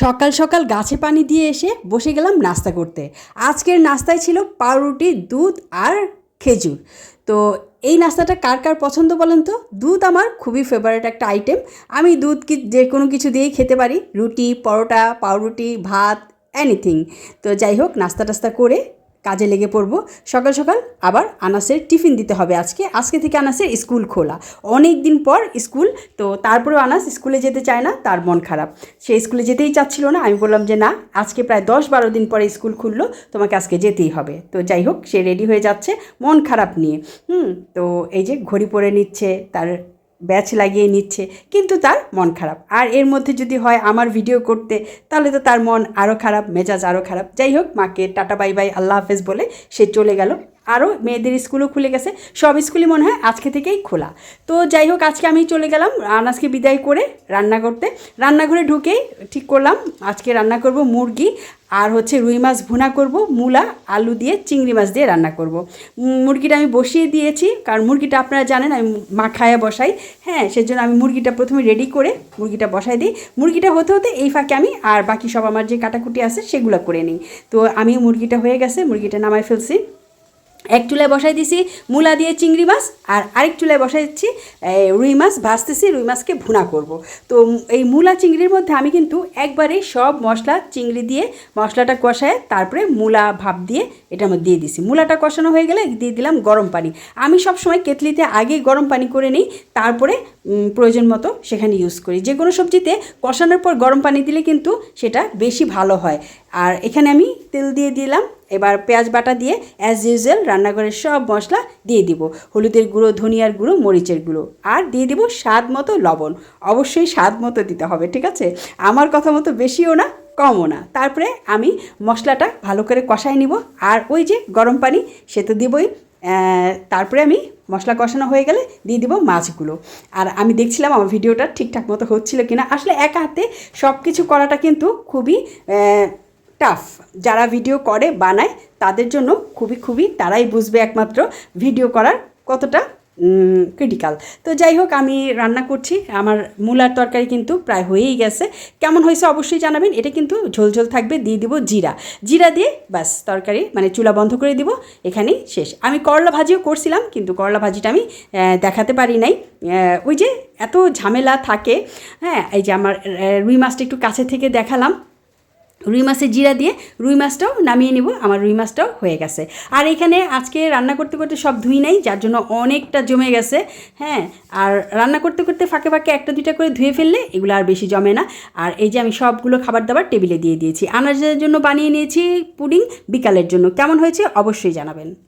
সকাল সকাল গাছে পানি দিয়ে এসে বসে গেলাম নাস্তা করতে। আজকের নাস্তায় ছিল পাউরুটি, দুধ আর খেজুর। তো এই নাস্তাটা কার কার পছন্দ বলেন তো? দুধ আমার খুবই ফেভারিট একটা আইটেম আমি দুধ কি যে কোনো কিছু দিয়েই খেতে পারি। রুটি, পরোটা, পাউরুটি, ভাত এনিথিং তো যাই হোক, নাস্তা টাস্তা করে কাজে লেগে পড়ব। সকাল সকাল আবার আনাসের টিফিন দিতে হবে আজকে। আজকে থেকে আনাসের স্কুল খোলা। অনেক দিন পর স্কুল, তো তারপরেও আনাস স্কুলে যেতে চায় না, তার মন খারাপ। সে স্কুলে যেতেই চাচ্ছিল না। আমি বললাম যে, না, আজকে প্রায় দশ বারো দিন পরে স্কুল খুললো, তোমাকে আজকে যেতেই হবে। তো যাই হোক, সে রেডি হয়ে যাচ্ছে মন খারাপ নিয়ে। হুম, তো এই যে ঘড়ি পরে নিচ্ছে, তার ব্যাচ লাগিয়ে নিচ্ছে, কিন্তু তার মন খারাপ। আর এর মধ্যে যদি হয় আমার ভিডিও করতে, তাহলে তো তার মন আরও খারাপ, মেজাজ আরও খারাপ। যাই হোক, মাকে টাটা, বাই বাই, আল্লাহ হাফেজ বলে সে চলে গেল। আরও মেয়েদের স্কুলও খুলে গেছে। সব স্কুলই মনে হয় আজকে থেকেই খোলা। তো যাই হোক, আজকে আমি চলে গেলাম আনাজকে বিদায় করে রান্না করতে। রান্নাঘরে ঢুকেই ঠিক করলাম, আজকে রান্না করব মুরগি আর হচ্ছে রুই মাছ ভুনা করব, মূলা, আলু দিয়ে, চিংড়ি মাছ দিয়ে রান্না করব। মুরগিটা আমি বসিয়ে দিয়েছি, কারণ মুরগিটা আপনারা জানেন আমি মাখায় বসাই। হ্যাঁ সেজন্য আমি মুরগিটা প্রথমে রেডি করে মুরগিটা বসাই দিই। মুরগিটা হতে হতে এই ফাঁকে আমি আর বাকি সব আমার যে কাটাকুটি আছে সেগুলো করে নিই। তো আমি মুরগিটা হয়ে গেছে, মুরগিটা নামায় ফেলছি। এক চুলায় বসাই দিছি, মূলা দিয়ে চিংড়ি মাছ, আর আরেক চুলায় বসাই দিচ্ছি রুই মাছ, ভাজতেছি, রুই মাছকে ভুনা করব। তো এই মূলা চিংড়ির মধ্যে আমি কিন্তু একবারে সব মশলা চিংড়ি দিয়ে মশলাটা কষায়, তারপরে মূলা ভাপ দিয়ে এটা মধ্যে দিয়ে দিছি। মূলাটা কষানো হয়ে গেলে দিয়ে দিলাম গরম পানি। আমি সব সময় কেতলিতে আগে গরম পানি করে নিই, তারপরে প্রয়োজন মতো সেখানে ইউজ করি। যে কোনো সবজিতে কষানোর পর গরম পানি দিলে কিন্তু সেটা বেশি ভালো হয়। আর এখানে আমি তেল দিয়ে দিলাম। এবার পেঁয়াজ বাটা দিয়ে অ্যাজ ইউজুয়াল রান্নাঘরের সব মশলা দিয়ে দিব। হলুদের গুঁড়ো, ধনিয়ার গুঁড়ো, মরিচের গুঁড়ো। আর দিয়ে দিব স্বাদ মতো লবণ। অবশ্যই স্বাদ মতো দিতে হবে, ঠিক আছে? আমার কথা মতো বেশিও না, কমও না। তারপরে আমি মশলাটা ভালো করে কষাই নিব। আর ওই যে গরম পানি, সে তো দিবই। তারপরে আমি মশলা কষানো হয়ে গেলে দিয়ে দিব মাছগুলো। আর আমি দেখছিলাম আমার ভিডিওটা ঠিকঠাক মতো হচ্ছিল কিনা। আসলে একা হাতে সব কিছু করাটা কিন্তু খুবই টাফ যারা ভিডিও করে, বানায়, তাদের জন্য খুবই খুবই তারাই বুঝবে একমাত্র ভিডিও করার কতটা ক্রিটিক্যাল তো যাই হোক আমি রান্না করছি। আমার মূলার তরকারি কিন্তু প্রায় হয়েই গেছে। কেমন হয়েছে অবশ্যই জানাবেন। এটা কিন্তু ঝোলঝোল থাকবে। দিয়ে দিব জিরা। জিরা দিয়ে ব্যাস, তরকারি মানে চুলা বন্ধ করে দিব। এখানেই শেষ। আমি করলা ভাজিও করছিলাম, কিন্তু করলা ভাজিটা আমি দেখাতে পারি নাই। ওই যে এত ঝামেলা থাকে হ্যাঁ এই যে আমার রুই মাছটা একটু কাছে থেকে দেখালাম। রুই মাছের জিরা দিয়ে রুই মাছটাও নামিয়ে নেব, আমার রুই মাছটাও হয়ে গেছে। আর এখানে আজকে রান্না করতে করতে সব ধুই নাই, যার জন্য অনেকটা জমে গেছে হ্যাঁ? আর রান্না করতে করতে ফাঁকে ফাঁকে একটা দুইটা করে ধুয়ে ফেললে এগুলো আর বেশি জমে না। আর এই যে আমি সবগুলো খাবার দাবার টেবিলে দিয়ে দিয়েছি। আনাজের জন্য বানিয়ে নিয়েছি পুডিং বিকালের জন্য। কেমন হয়েছে অবশ্যই জানাবেন।